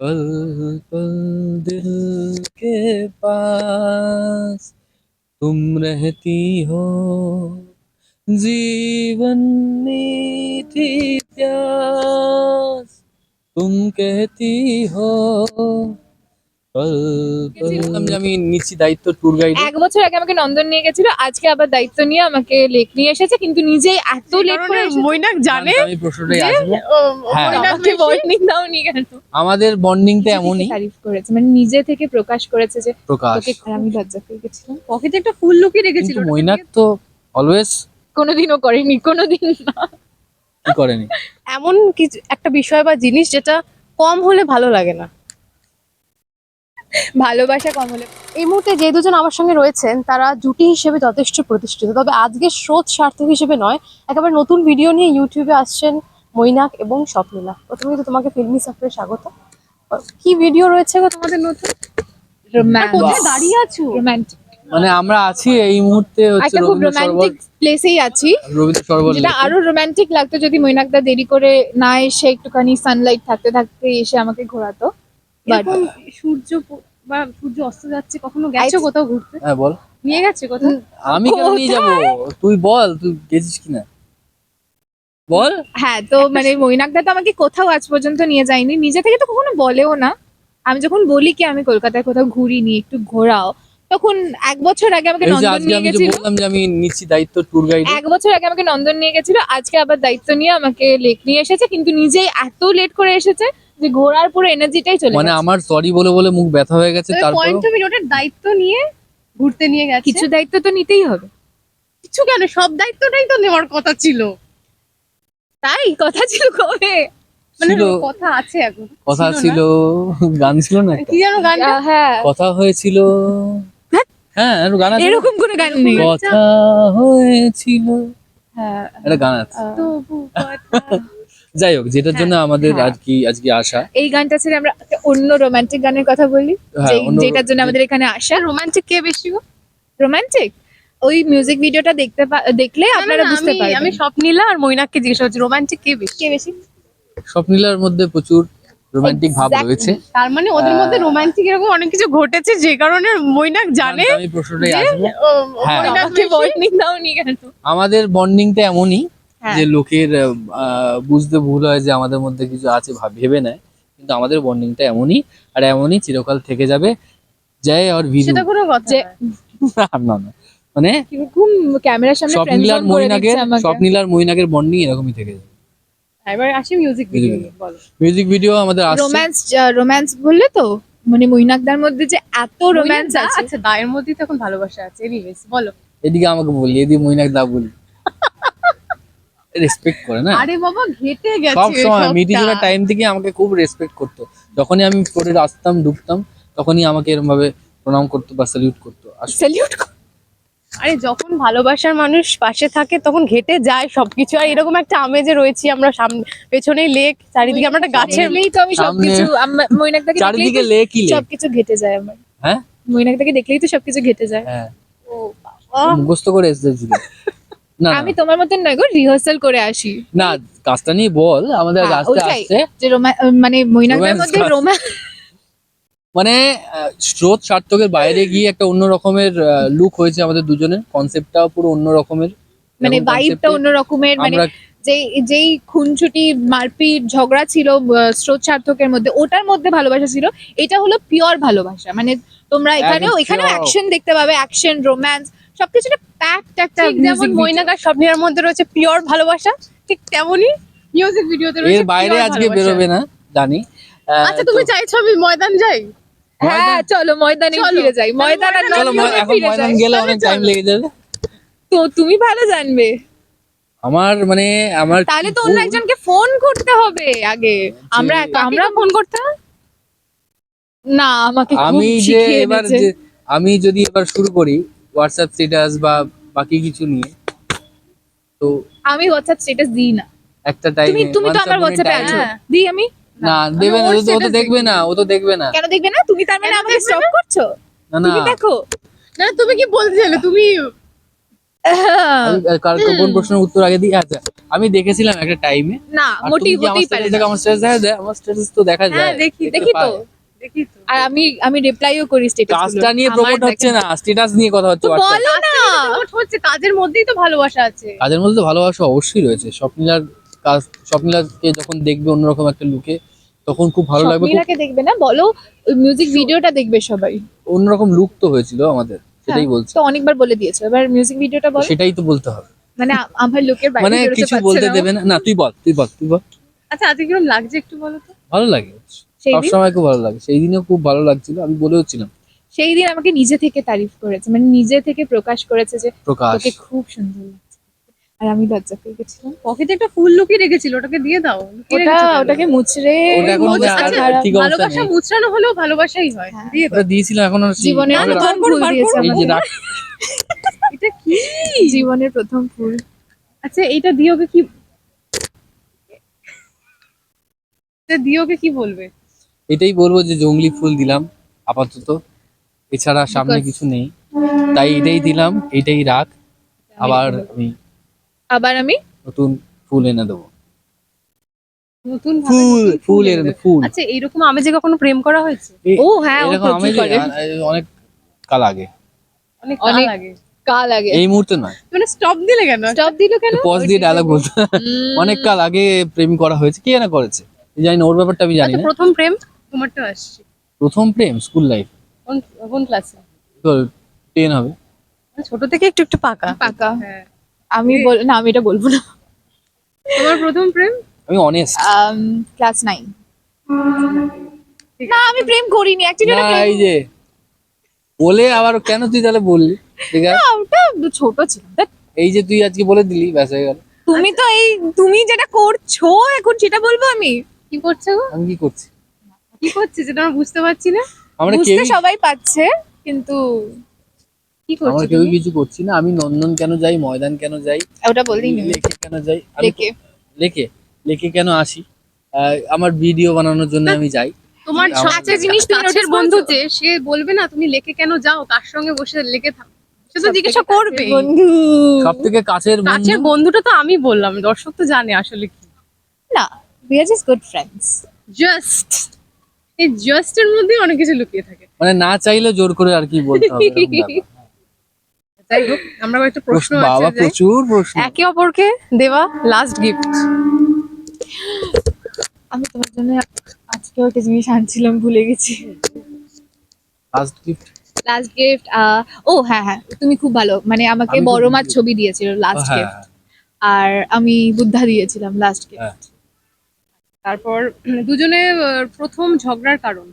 पल पल दिल के पास तुम रहती हो। जीवन मीठी प्यास तुम कहती हो। আমি আমি নিচ্ছি দায়িত্ব ট্যুর গাইড এক বছর আগে আমাকে নন্দন নিয়ে গেছিল আজকে আবার দায়িত্ব নিয়ে আমাকে লেক নিয়ে এসেছে কিন্তু নিজেই এত লেট করে মৈনাক জানে আমি প্রশ্নটাই আসব। হ্যাঁ। আমাকে বেশি- বর্নিং দাওনি কেন? আমাদের বন্ডিংটা এমনই। তারিফ করেছে মানে নিজে থেকে প্রকাশ করেছে যে প্রকাশ। তোকে আমি লজ্জা পেয়ে গেছিলাম। পকেটে একটা ফুল লুকিয়ে রেখেছিল। মৈনাক তো অলওয়েজ কোনোদিনও করেনি কোনোদিন না। করেনি? এমন কিছু একটা বিষয় বা জিনিস যেটা কম হলে ভালো লাগে না। ভালোবাসা কম হলে। এই মুহূর্তে যে দুজন আমার সঙ্গে রয়েছেন তারা জুটি হিসেবে যথেষ্ট প্রতিষ্ঠিত। তবে আজকে স্রোত সার্থক হিসেবে নয় একেবারে নতুন ভিডিও নিয়ে ইউটিউবে আসছেন মৈনাক এবং স্বপ্নীলা। প্রথমে তো তোমাকে ফিল্মি সফরে স্বাগত। কি ভিডিও রয়েছে গো তোমাদের নতুন? কোথায় দাঁড়িয়ে আছো? রোমান্টিক মানে আমরা আছি এই মুহূর্তে হচ্ছে খুব রোমান্টিক প্লেসেই আছি। যেটা আরও রোমান্টিক লাগতো যদি মৈনাকদা দেরি করে না এসে একটুখানি সানলাইট থাকতে থাকতে এসে আমাকে ঘোরাতো। এরকম সূর্য বা সূর্য অস্ত যাচ্ছে কখনো গেছো কোথাও ঘুরতে? হ্যাঁ বল। নিয়ে গেছে কোথাও? আমি কেন নিয়ে যাব? তুই বল তুই গেছিস কিনা? বল। হ্যাঁ তো মানে মৈনাকদা তো আমাকে কোথাও আজ পর্যন্ত নিয়ে যায়নি। নিজে থেকে তো কখনো বলেও না। আমি যখন বলি কি আমি কলকাতায় কোথাও ঘুরিনি একটু ঘোরাও তখন এক বছর আগে আমাকে নন্দন নিয়ে গেছিল। বললাম যে আমি নিচ্ছি দায়িত্ব ট্যুর গাইড এক বছর আগে আমাকে নন্দন নিয়ে গেছিল আজকে আবার দায়িত্ব নিয়ে আমাকে লেক নিয়ে এসেছে কিন্তু নিজেই এত লেট করে এসেছে যে ঘোরার পুরো এনার্জিটাই চলে মানে আমার সরি বলে বলে মুখ ব্যথা হয়ে গেছে তারপর পয়েন্ট অফ ওটার দায়িত্ব নিয়ে ঘুরতে নিয়ে গেছে। কিছু দায়িত্ব তো নিতেই হবে। কিছু কেন? সব দায়িত্বটাই তো নেওয়ার কথা ছিল। তাই? কথা ছিল কবে? মানে কথা আছে এখন। কথা ছিল গান ছিল না কি যেন গানটা? হ্যাঁ। কথা হয়েছিল। হ্যাঁ? একটু গান আছে? এরকম কোনো গান নেই। কথা হয়েছিল। হ্যাঁ। একটা গান আছে। তবু কথা যাই হোক যেটার জন্য আমাদের হ্যাঁ। আর কি আজকে আসা। এই গানটা ছেড়ে আমরা একটা অন্য রোমান্টিক গানের কথা বলি হ্যাঁ, যেটার জন্য আমাদের এখানে আসা। রোমান্টিক কে বেশি? গো রোমান্টিক ওই মিউজিক ভিডিওটা দেখতে পা- দেখলে আপনারা বুঝতে পারবেন। আমি স্বপ্নীলা আর মৈনাককে জিজ্ঞেস করছি রোমান্টিক কে বেশি? কে বেশি? স্বপ্নীলার মধ্যে প্রচুর রোমান্টিক ভাব রয়েছে। তার মানে ওদের মধ্যে রোমান্টিক এরকম অনেক কিছু ঘটেছে যে কারণে মৈনাক জানে আমি প্রশ্নটাই আসব। হ্যাঁ। আমাদের বন্ডিংটা এমনই হ্যাঁ। যে লোকের আহ, বুঝতে ভুল হয় যে আমাদের মধ্যে কিছু আছে ভেবে নেয়। কিন্তু আমাদের বন্ডিংটা এমনই আর এমনই চিরকাল থেকে যাবে। জয় আর ভিজু সেটা কোনো কথা না না মানে কীরকম ক্যামেরার সামনে ফ্রেন্ড স্বপ্নীলার আমাকে। স্বপ্নীলার মৈনাকের বন্ডিং এরকমই থেকে যাবে এবার আসি মিউজিক ভিডিও বলো। মিউজিক ভিডিও আমাদের আসছে। রোম্যান্স রোম্যান্স বললে তো? মানে মৈনাকদার মধ্যে যে এত রোম্যান্স আছে। আচ্ছা দায়ের মধ্যেই তো এখন ভালোবাসা আছে। এনিওয়েজ বলো। এদিকে আমাকে বলি এদিকে মৈনাক দা বলি। রেসপেক্ট করে না? আরে বাবা ঘেটে গেছে সব সময়। মিডিজোড়া টাইম থেকে আমাকে খুব রেসপেক্ট করতো। যখনই আমি পরে আসতাম ঢুকতাম তখনই আমাকে এরকম ভাবে প্রণাম করতো বা স্যালিউট করতো। স্যালিউট আরে যখন ভালোবাসার মানুষ পাশে থাকে তখন ঘেটে যায় সবকিছু। আর এরকম একটা আমেজে রয়েছি আমরা সামনে পেছনেই লেক চারিদিকে আমরা একটা গাছের দেখলেই তো আমি সবকিছু আম- চারিদিকে লেকই লেক সবকিছু ঘেটে যায় আমার। হ্যাঁ? মৈনাকদাকে দেখলেই তো সবকিছু ঘেটে যায়। হ্যাঁ। ও বাবা। মুখস্থ করে এসেছিল আমি তোমার মতন নয় গো রিহার্সাল করে আসি। না কাজটা নিয়ে বল আমাদের হ্যাঁ, ওটাই। আসছে। যে মানে মৈনাকদার মধ্যে। রোম্যান্স মানে স্রোত সার্থকের বাইরে গিয়ে একটা অন্য রকমের লুক হয়েছে আমাদের দুজনের। কনসেপ্টটাও পুরো অন্য রকমের। মানে ভাইবটা অন্য রকমের মানে যেই যেই খুনছুটি মারপিট ঝগড়া ছিল স্রোত সার্থকের মধ্যে ওটার মধ্যে ভালোবাসা ছিল। এটা হলো পিওর ভালোবাসা। মানে তোমরা এখানেও এখানেও অ্যাকশন দেখতে পাবে অ্যাকশন রোম্যান্স সবকিছুটা প্যাকড একটা যেমন music স্বপ্নের মধ্যে রয়েছে পিওর ভালোবাসা ঠিক তেমনই মিউজিক ভিডিওতে রয়েছে এর বাইরে আজকে বেরোবে না জানি। আচ্ছা তুমি চাইছো আমি ময়দান যাই? হ্যাঁ চলো ময়দানে। ফিরে যাই। ময়দান আর চলো এখন ময়দান গেলে অনেক টাইম লেগে যাবে। তো তুমি ভালো জানবে। আমার মানে আমার তাহলে তো অন্য একজনকে ফোন করতে হবে আগে। আমরা আমরা ফোন করতে হবে? না আমাকে আমি যে এবার যে আমি যদি এবার শুরু করি হোয়াটসঅ্যাপ স্ট্যাটাস বা বাকি কিছু নিয়ে। তো আমি হোয়াটসঅ্যাপ স্ট্যাটাস দিই না। একটা টাইম তুমি তুমি তো আমার হোয়াটসঅ্যাপে আছো। হ্যাঁ। দিই আমি? না দেবে না ও তো- দেখবে না ও তো দেখবে না। কেন দেখবে না? তুমি তার মানে আমাকে স্টপ করছ না? না তুমি দেখো। না তুমি কি বলতে চাইলে তুমি আমি আহ, কার কোন প্রশ্নের উত্তর আগে দিই? আচ্ছা আমি দেখেছিলাম একটা টাইমে না মোটেই হতেই পারে আমার স্ট্যাটাস দেখা যায় আমার স্ট্যাটাস তো দেখা হ্যাঁ যায় দেখি দেখি তো। আর আমি আমি রিপ্লাইও করি স্টেটাস কাজটা নিয়ে প্রমোট হচ্ছে না স্ট্যাটাস নিয়ে কথা হচ্ছে বলো না। প্রমোট হচ্ছে কাজের মধ্যেই তো ভালোবাসা আছে। কাজের মধ্যে তো ভালোবাসা অবশ্যই রয়েছে। স্বপ্নীলার কাজ স্বপ্নীলাকে যখন দেখবে অন্যরকম একটা লুকে তখন খুব ভালো লাগবে। স্বপ্নীলাকে দেখবে না বলো মিউজিক ভিডিওটা দেখবে সবাই। অন্যরকম লুক তো হয়েছিল আমাদের সেটাই বলছি। তো অনেকবার বলে দিয়েছ। এবার মিউজিক ভিডিওটা বলো। সেটাই তো বলতে হবে। মানে আমার লোকের বাইরে মানে কিছু বলতে দেবে না। না তুই বল তুই বল তুই বল। আচ্ছা আজকে কীরকম লাগছে একটু বলো তো। ভালো লাগে। সেই দিন? সবসময় খুব ভালো লাগে। সেই দিনও খুব ভালো লাগছিল আমি বলেও ছিলাম। সেই দিন আমাকে নিজে থেকে তারিফ করেছে মানে নিজে থেকে প্রকাশ করেছে যে তোকে খুব সুন্দর লাগছে। আর আমি লজ্জা পেয়ে গেছিলাম। পকেটে একটা ফুল লুকিয়ে রেখেছিল ওটাকে দিয়ে দাও। ওটা ওটাকে মুচড়ে অবস্থা ভালোবাসা মুচড়ানো হলেও ভালোবাসাই হয়। হ্যাঁ। দিয়ে দাও। ওটা দিয়েছিলাম এখন আমরা- প্রথম ফুল দিয়েছে এটা কি? জীবনের প্রথম ফুল। আচ্ছা এইটা দিওকে কি এটা দিওকে কি বলবে? এটাই বলব যে জঙ্গলি ফুল দিলাম আপাতত। এছাড়া সামনে কিছু নেই। তাই এটাই দিলাম এটাই রাখ আবার আমি আবার আমি নতুন ফুল এনে দেবো। নতুন ফুল ফুল এনে এনে ফুল। আচ্ছা এইরকম আমেজে কখনো প্রেম করা হয়েছে? ও হ্যাঁ এরকম আমি অনেক কাল আগে। অনেক অনেক- কাল আগে। কাল আগে। এই মুহূর্তে নয়। মানে স্টপ দিলে কেন? স্টপ দিল কেন? পজ দিয়ে ডায়লগ বলতে অনেক কাল আগে প্রেম করা হয়েছে কে না করেছে? জানি না ওর ব্যাপারটা আমি জানি আচ্ছা না। প্রথম প্রেম? তোমারটা আসছে। প্রথম প্রেম স্কুল লাইফ কোন কোন ক্লাসে টেন হবে। ছোট থেকে একটু একটু পাকা? পাকা হ্যাঁ। আমি বল না আমি এটা বলব না। তোমার প্রথম প্রেম? আমি অনেস্ট ক্লাস নাইন ঠিক না আমি প্রেম করিনি। অ্যাকচুয়ালি না এই যে বলে আবার কেন তুই তাহলে বললি? ঠিক আছে? না ওটা ছোট ছিল এই যে তুই আজকে বলে দিলি ব্যাস হয়ে গেল। তুমি তো এই তুমি যেটা করছ এখন সেটা বলব আমি? কি করছে গো? আমি কি করছি? কি করছে যেটা আমরা বুঝতে পারছি না। আমরা বুঝতে কেউই সবাই পাচ্ছে কিন্তু কি আমরা করছে কেউই কিছু করছি না। আমি নন্দন কেন যাই ময়দান কেন যাই? ওটা বলতেই লেকে কেন যাই? লেকে। লেকে? লেকে কেন আসি? আহ, আমার ভিডিও বানানোর জন্য আমি যাই। তোমার আমার- জিনিস তুমি বন্ধু যে সে বলবে না তুমি লেকে কেন যাও? তার সঙ্গে বসে লেকে থাকো। সে তো জিজ্ঞাসা করবে বন্ধু। সব থেকে কাছের বন্ধু? কাছের বন্ধুটা তো আমি বললাম দর্শক তো জানে আসলে কি। না we are just good friends just এই জাস্ট এর মধ্যে অনেক কিছু লুকিয়ে থাকে। মানে না চাইলে জোর করে আর কি বলতে হবে যাই হোক আমরা একটা প্রশ্ন বাবা প্রচুর প্রশ্ন। একে অপরকে দেওয়া লাস্ট গিফট আমি তোমার জন্য আজকেও একটা জিনিস আনছিলাম ভুলে গেছি। ফার্স্ট গিফট লাস্ট গিফট ও হ্যাঁ হ্যাঁ তুমি খুব ভালো। মানে আমাকে আমি বড় মার ছবি দিয়েছিল লাস্ট হ্যাঁ গিফট আর আমি বুদ্ধা দিয়েছিলাম লাস্ট গিফট হ্যাঁ। তারপর দুজনে প্রথম ঝগড়ার কারণ।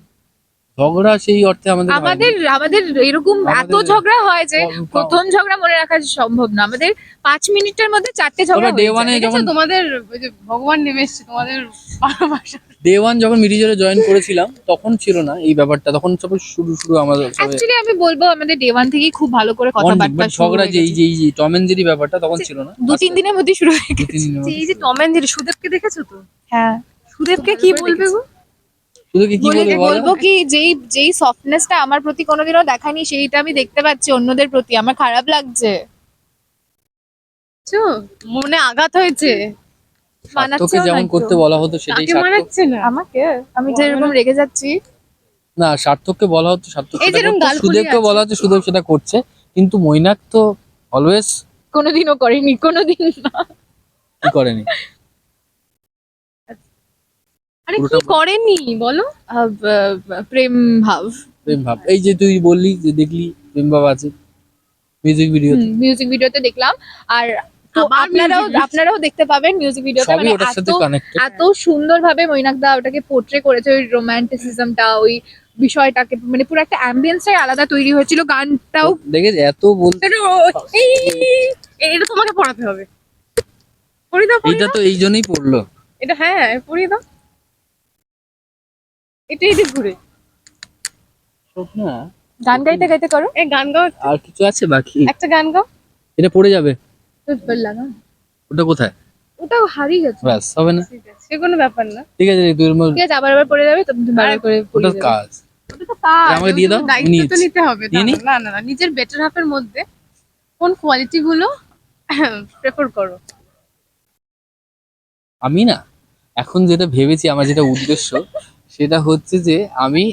ঝগড়া সেই অর্থে আমাদের আমাদের আমাদের এরকম এত ঝগড়া হয় যে প্রথম ঝগড়া মনে রাখা সম্ভব না। আমাদের পাঁচ মিনিটের মধ্যে চারটে ঝগড়া ডে ওয়ানে যখন তোমাদের ওই যে ভগবান নেমে এসছে তোমাদের ডে ওয়ান যখন মিডিজরে জয়েন করেছিলাম তখন ছিল না এই ব্যাপারটা। তখন সব শুরু শুরু আমাদের অ্যাকচুয়ালি আমি বলব আমাদের ডে ওয়ান থেকেই খুব ভালো করে কথাবার্তা but ঝগড়া যে এই যে এই যে টম এন্ড জেরি ব্যাপারটা তখন ছিল না। দু তিন দিনের মধ্যে শুরু হয়ে গেছে। এই যে টম এন্ড জেরি সুদেবকে দেখেছ তো? হ্যাঁ। সুদেবকে কি বলবে গো? শুধু কি কি বলবে বলব কি যেই যেই সফটনেসটা আমার প্রতি কোনোদিনও দেখায়নি সেইটা আমি দেখতে পাচ্ছি অন্যদের প্রতি। আমার খারাপ লাগছে। মনে আঘাত হয়েছে। যেমন করতে বলা হতো সেটাই মানাচ্ছে না? আমাকে? আমি যেরকম রেগে যাচ্ছি। না সার্থককে বলা হতো সার্থক সুদেবকে বলা হচ্ছে সুদেব সেটা করছে। কিন্তু মৈনাক তো অলওয়েজ কোনোদিনও করেনি কোনোদিন না। করেনি? আরে কি করেনি? বলো। প্রেম ভাব। প্রেম ভাব। এই যে তুই বললি যে দেখলি প্রেম ভাব আছে মিউজিক ভিডিও মিউজিক ভিডিওতে দেখলাম। আর তো আপনারাও আপনারাও দেখতে পাবেন মিউজিক ভিডিওতে মানে এত এত সুন্দরভাবে মৈনাকদা ওটাকে পোর্ট্রে করেছে ওই রোমান্টিসিজমটা ওই বিষয়টাকে। মানে পুরো একটা অ্যাম্বিয়েন্সটাই আলাদা তৈরি হয়েছিল গানটাও। দেখেছ এত বলতে এটা তোমাকে পড়াতে হবে। পড়ি দাও পড়ি তো এই জন্যই পড়ল। এটা হ্যাঁ পড়িয়ে দাও। এটা এটা ঘুরে। না গান গাইতে গাইতে করো। এই গান গাও আর কিছু আছে বাকি? একটা গান গাও। এটা পড়ে যাবে। লাগা। ওটা কোথায়? ওটাও হারিয়ে গেছে। ব্যাস হবে না। ঠিক আছে সে কোনো ব্যাপার না। ঠিক আছে তুই ওর ঠিক আছে আবার আবার পড়ে যাবে তুমি বারবার করে ওটা কাজ। ওটা তো কাজ আমাকে দিয়ে দাও, দায়িত্ব তো নিতে হবে না? না না নিজের বেটার হাফের মধ্যে কোন কোয়ালিটি গুলো প্রেফার করো। আমি না এখন যেটা ভেবেছি আমার যেটা উদ্দেশ্য সেটা হচ্ছে যে আমি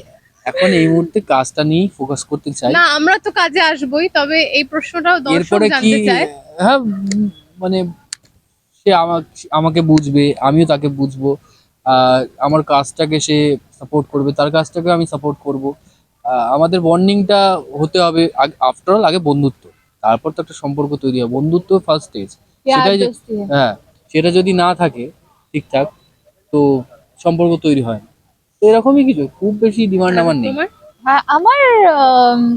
এখন এই মুহূর্তে কাজটা নিয়েই ফোকাস করতে চাই। না আমরা তো কাজে আসবোই তবে এই প্রশ্নটাও দর্শক এরপরে কি জানতে চায়। হ্যাঁ মানে সে আমাকে আমাকে বুঝবে আমিও তাকে বুঝব আমার কাজটাকে সে সাপোর্ট করবে তার কাজটাকে আমি সাপোর্ট করব। আমাদের বন্ডিংটা হতে হবে আফটার অল আগে বন্ধুত্ব। তারপর তো একটা সম্পর্ক তৈরি হয় বন্ধুত্ব ফার্স্ট স্টেজ সেটাই হ্যাঁ সেটা যদি না থাকে ঠিকঠাক তো সম্পর্ক তৈরি হয় এরকমই কিছু? খুব বেশি ডিমান্ড আমার নেই। হ্যাঁ আমার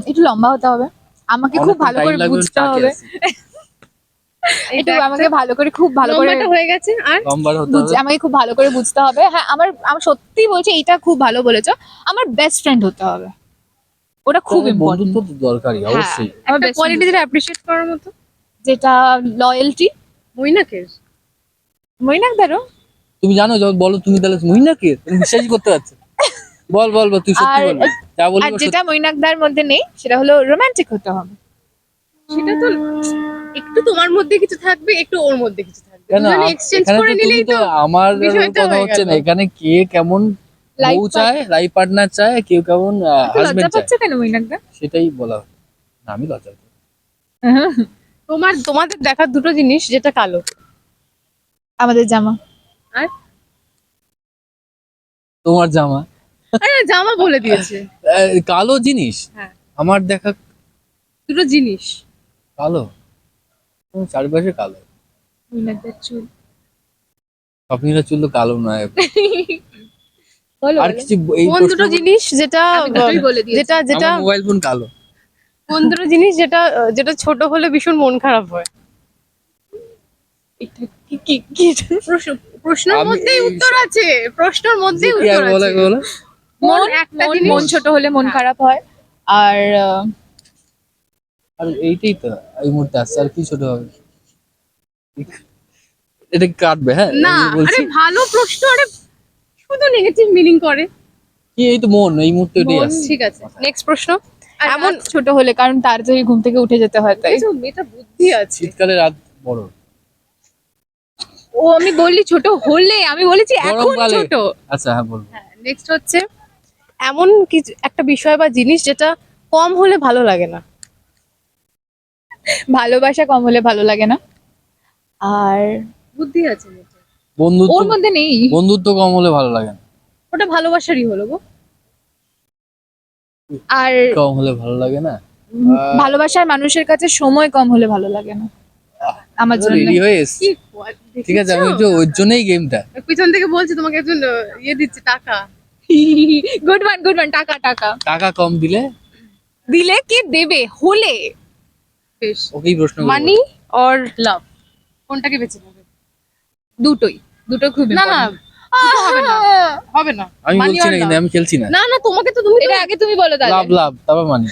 একটু লম্বা হতে হবে। আমাকে খুব ভালো করে বুঝতে হবে। এটা আমাকে ভালো করে খুব ভালো করে হয়ে গেছে আর? লম্বার হতে বুঝ- হবে। আমাকে খুব ভালো করে বুঝতে হবে। হ্যাঁ আমার আমি সত্যি বলছি এটা খুব ভালো বলেছ। আমার বেস্ট ফ্রেন্ড হতে হবে। ওটা খুব ইম্পর্টেন্ট তো দরকারই অবশ্যই। আমার কোয়ালিটি যেটা অ্যাপ্রিশিয়েট করার মতো। যেটা লয়্যালটি মইনাকের মৈনাকদারও তুমি জানো যখন বলো তুমি তাহলে মহিনা কে তুমি বিশ্বাসই করতে পারছ বল বল বল তুই সত্যি বল। যা বলবি আর বল যেটা মৈনাকদার মধ্যে নেই সেটা হলো রোমান্টিক হতে হবে। সেটা তো একটু তোমার মধ্যে কিছু থাকবে একটু ওর মধ্যে কিছু থাকবে। দুজনে এক্সচেঞ্জ এখানে করে নিলেই তো আমার কথা হচ্ছে না। এখানে কে কেমন বউ চায় লাইফ পার্টনার চায় কেউ কেমন হাজবেন্ড চায়। পাচ্ছে কেন মৈনাকদা? সেটাই বলা হয়। না আমি লজ্জা তোমার তোমাদের দেখার দুটো জিনিস যেটা কালো। আমাদের জামা। তোমার জামা। আরে জামা বলে দিয়েছে। কালো জিনিস? হ্যাঁ। আমার দেখা দুটো জিনিস। কালো? চারপাশে কালো। চুল। স্বপ্নীরা চুল তো কালো নয়। আর। কিছু কোন দুটো জিনিস যেটা যেটা যেটা মোবাইল ফোন কালো। কোন দুটো জিনিস যেটা যেটা ছোট হলে ভীষণ মন খারাপ হয়? এটা কি কি কি? প্রশ্ন- প্রশ্নের মধ্যেই উত্তর আছে। প্রশ্নের মধ্যেই উত্তর আছে। বলো। মন মন একটা জিনিস মন ছোট হলে মন হ্যাঁ। খারাপ হয়। আর আর এইটাই তো এই মুহূর্তে আসছে। আর কি ছোট হবে? এটা কাটবে হ্যাঁ? না আরে ভালো প্রশ্ন আরে শুধু নেগেটিভ মিনিং করে। কি এই তো মন এই মুহূর্তে এটাই আসছে। ঠিক আছে। নেক্সট প্রশ্ন। এমন ছোট হলে কারণ তার যদি ঘুম থেকে উঠে যেতে হয় তাই? মেয়েটা বুদ্ধি আছে। শীতকালে রাত বড়। ও আমি বললি ছোট হলে আমি বলেছি এখন গরমকালে। ছোট। আচ্ছা হ্যাঁ বলব হ্যাঁ নেক্সট হচ্ছে এমন কিছু একটা বিষয় বা জিনিস যেটা কম হলে ভালো লাগে না। ভালোবাসা কম হলে ভালো লাগে না। আর বুদ্ধি আছে মেয়েটার। বন্ধুত্ব ওর মধ্যে নেই। বন্ধুত্ব কম হলে ভালো লাগে না। ওটা ভালোবাসারই হলো গো। আর কম হলে ভালো লাগে না? উম, ভালোবাসার মানুষের কাছে সময় কম হলে ভালো লাগে না। আমার জন্য। রেডি হয়ে এসছি। কি বল- ঠিক আছে আমি? তো ওর জন্যই গেমটা পিছন থেকে বলছি তোমাকে একজন ইয়ে দিচ্ছে টাকা। গুড ওয়ান গুড ওয়ান টাকা টাকা। টাকা কম দিলে? দিলে কে দেবে? হলে। বেশ। ওকেই প্রশ্ন মানি অর লাভ কোনটাকে বেছে নেবে? দুটোই। দুটো খুব না না। হবে না। হবে না। আমি বলছি না কিন্তু আমি খেলছি না। না না তোমাকে তো তুমি এটা আগে তুমি বলো লাভ লাভ তারপর মানি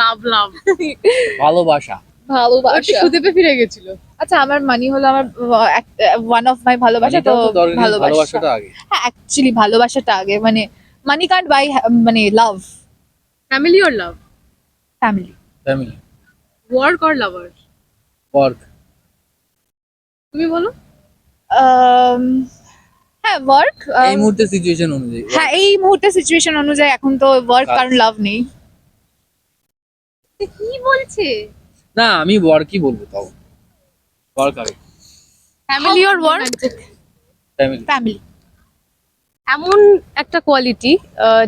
লাভ লাভ ভালোবাসা। ভালোবাসা। সুদেপে ফিরে গেছিল। আচ্ছা আমার মানি হলো আমার ওয়ান অফ মাই ভালোবাসা তো ভালোবাসাটা আগে। হ্যাঁ অ্যাকচুয়ালি ভালোবাসাটা আগে। মানে মানি কান্ট বাই মানে love family or love family family work or lover work তুমি বলো। হ্যাঁ ওয়ার্ক এই মুহূর্তে সিচুয়েশন অনুযায়ী। হ্যাঁ এই মুহূর্তে সিচুয়েশন অনুযায়ী এখন তো ওয়ার্ক। কারণ লাভ নেই। কি বলছে? না আমি ওয়ার্কই বলব তাও। ওয়ার্ক আগে। Family or work family family এমন একটা কোয়ালিটি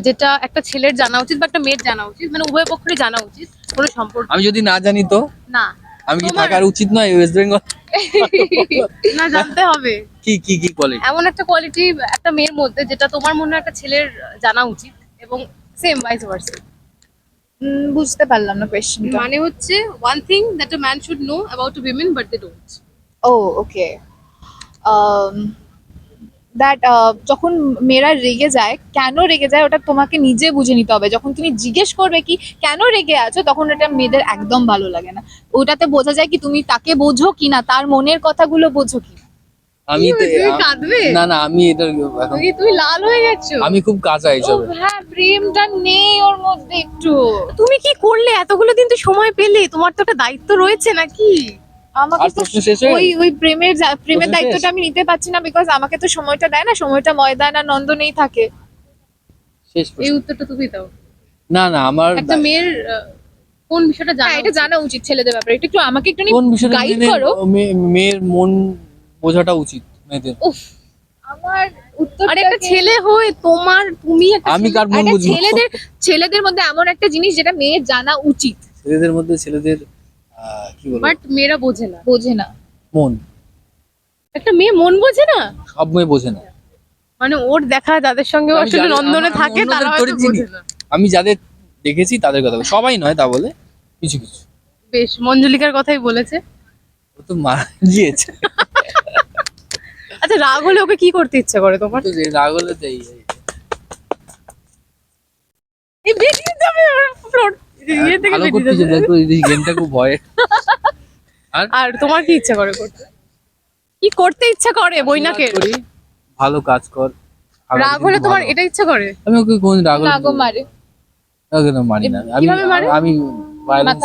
যেটা একটা ছেলের জানা উচিত বা একটা মেয়ের জানা উচিত মানে উভয় পক্ষেরই জানা উচিত কোনো সম্পর্ক। আমি যদি না জানি তো? না। আমি কি থাকার উচিত নয় ওয়েস্ট বেঙ্গল না জানতে হবে। কি কি কি কোয়ালিটি এমন একটা কোয়ালিটি একটা মেয়ের মধ্যে যেটা তোমার মনে হয় একটা ছেলের জানা উচিত এবং সেম ভাইস ভার্সা বুঝতে পারলাম না কোয়েশ্চেনটা মানে হচ্ছে one thing that a man should know about a women but they don't oh okay that uh, যখন মেয়েরা রেগে যায় কেন রেগে যায় ওটা তোমাকে নিজে বুঝে নিতে হবে। যখন তুমি জিজ্ঞেস করবে কি কেন রেগে আছো তখন এটা মেয়েদের একদম ভালো লাগে না। ওটাতে বোঝা যায় কি তুমি তাকে বোঝো কি না তার মনের কথাগুলো বোঝো কি। আমি তো তুমি কাঁদবে? না না আমি এটা এখন তুমি লাল হয়ে গেছো। আমি খুব কাঁচা ও হ্যাঁ প্রেমটা নেই ওর মধ্যে একটু। তুমি কি করলে? এতগুলো দিন তো সময় পেলে। তোমার তো একটা দায়িত্ব রয়েছে নাকি? আমাকে তো প্রশ্ন শেষ ওই ওই প্রেমের প্রেমের দায়িত্বটা আমি নিতে পারছি না বিকজ আমাকে তো সময়টা দেয় না। সময়টা ময়দান আর নন্দনেই থাকে। শেষ এই উত্তরটা তুমি দাও। না না আমার একটা মেয়ের কোন বিষয়টা জানা হ্যাঁ এটা উচিত? জানা উচিত ছেলেদের ব্যাপারে। একটু একটু আমাকে একটু গাইড করো। মেয়ের মন বোঝাটা উচিত মেয়েদের। উফ আমার আর একটা ছেলে হয়ে তোমার তুমি একটা আমি কার মন বুঝব? ছেলেদের ছেলেদের মধ্যে এমন একটা জিনিস যেটা মেয়ের জানা উচিত। ছেলেদের মধ্যে ছেলেদের কি বলব? বাট মেয়েরা বোঝে না বোঝে না। মন। একটা মেয়ে মন বোঝে না? সব মেয়ে বোঝে না। মানে ওর দেখা যাদের সঙ্গে আসলে নন্দনে থাকে আমি তারা হয়তো বোঝে না। আমি যাদের দেখেছি তাদের কথা বলি। সবাই নয় তা বলে কিছু কিছু। বেশ মঞ্জুলিকার কথাই বলেছে। ও তো মারা গিয়েছে। আচ্ছা রাগ হলে ওকে কি করতে ইচ্ছা করে তোমার? তো যে রাগ হলে তো এই বেরিয়ে যাবে ফ্লোর ইয়ে থেকে বেরিয়ে যাবে। দেখো এই গেমটা খুব ভয়। আর? তোমার কি ইচ্ছা করে করতে? কি করতে ইচ্ছা করে বইনাকে? ভালো কাজ কর। রাগ হলে তোমার এটা ইচ্ছা করে? আমি ওকে কোন রাগ হলে লাগো মারে। তো মারি না। আমি কীভাবে মারে? আমি ভায়োলেন্স?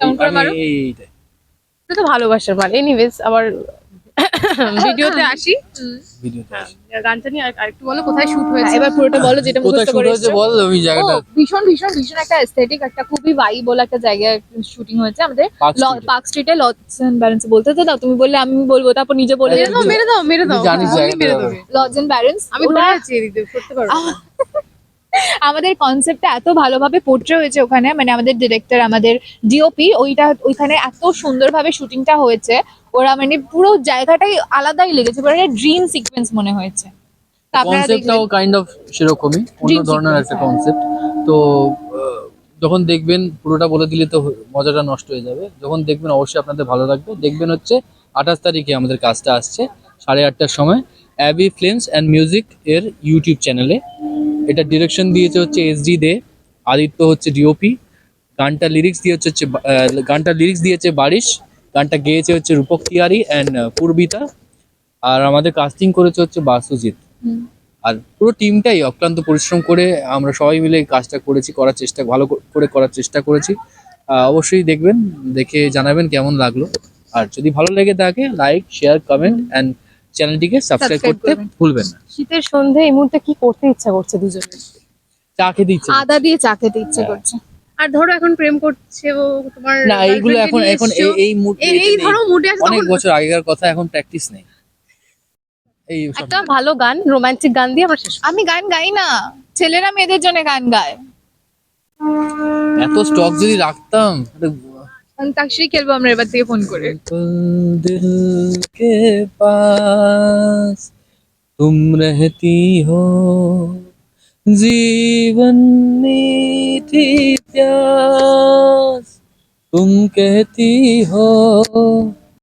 কেমন করে মারো? এইটাই। এটা তো ভালোবাসার মানে এনিওয়েজ আবার ভিডিওতে আসি? হ্যাঁ, গানটা নিয়ে আরেকটু বলো কোথায় শুট হয়েছে? এবার পুরোটা বলো যেটা মুখস্থ করে হয়েছে বল আমি জায়গাটা। ভীষণ ভীষণ ভীষণ একটা এস্থেটিক একটা খুবই ভাই বলে একটা জায়গায় শুটিং হয়েছে আমাদের পার্ক স্ট্রিটে লজ এন্ড ব্যারেন্স বলতে তো দাও তুমি বললে আমি বলব তারপর নিজে বলে দাও মেরে দাও মেরে দাও জায়গাটা। মেরে। লজ এন্ড ব্যারেন্স আমি ধরে আছি এদিকে করতে পারব আমাদের কনসেপ্টটা এত ভালোভাবে পোট্রে হয়েছে ওখানে মানে আমাদের ডিরেক্টর আমাদের ডিওপি ওইটা ওইখানে এত সুন্দরভাবে শুটিংটা হয়েছে। ওরা মানে পুরো জায়গাটাই আলাদাই লেগেছে পুরো একটা ড্রিম সিকোয়েন্স মনে হয়েছে। কনসেপ্টটাও কাইন্ড অফ সেরকমই অন্য ধরনের একটা। কনসেপ্ট তো যখন দেখবেন পুরোটা বলে দিলে তো মজাটা নষ্ট হয়ে যাবে। যখন দেখবেন অবশ্যই আপনাদের ভালো লাগবে। দেখবেন হচ্ছে আঠাশ তারিখে আমাদের কাজটা আসছে সাড়ে আটটার সময়। অ্যাবি ফিল্মস অ্যান্ড মিউজিক এর ইউটিউব চ্যানেলে এটা ডিরেকশন দিয়েছে হচ্ছে এসডি দে আদিত্য হচ্ছে ডিওপি গানটা লিরিক্স দিয়েছে হচ্ছে গানটা লিরিক্স দিয়েছে বারিশ। গানটা গেয়েছে হচ্ছে রূপক তিয়ারি অ্যান্ড পূর্বিতা। আর আমাদের কাস্টিং করেছে হচ্ছে বাসুজিৎ। আর পুরো টিমটাই অক্লান্ত পরিশ্রম করে আমরা সবাই মিলে কাজটা করেছি করার চেষ্টা ভালো করে করার চেষ্টা করেছি। অবশ্যই দেখবেন দেখে জানাবেন কেমন লাগল। আর যদি ভালো লেগে থাকে লাইক শেয়ার কমেন্ট অ্যান্ড চ্যানেলটিকে সাবস্ক্রাইব করতে ভুলবেন না। শীতের সন্ধে এই মুহূর্তে কি করতে ইচ্ছা করছে দুজনের? চা খেতে ইচ্ছে আদা দিয়ে চা খেতে ইচ্ছে। করছে। আর ধরো এখন প্রেম করছে ও তোমার না এইগুলো এখন এখন এই এই ধরো মুডে আছে অনেক বছর আগেকার কথা এখন প্র্যাকটিস নেই। এই একটা ভালো গান রোমান্টিক গান দিয়ে আবার শেষ আমি গান গাই না। ছেলেরা মেয়েদের জন্য গান গায়। এত স্টক যদি রাখতাম অন্তাক্ষরী খেলব আমরা এবার থেকে ফোন করে। দিল কে পাস তুম রহতি হো জীবন में प्यास तुम कहती हो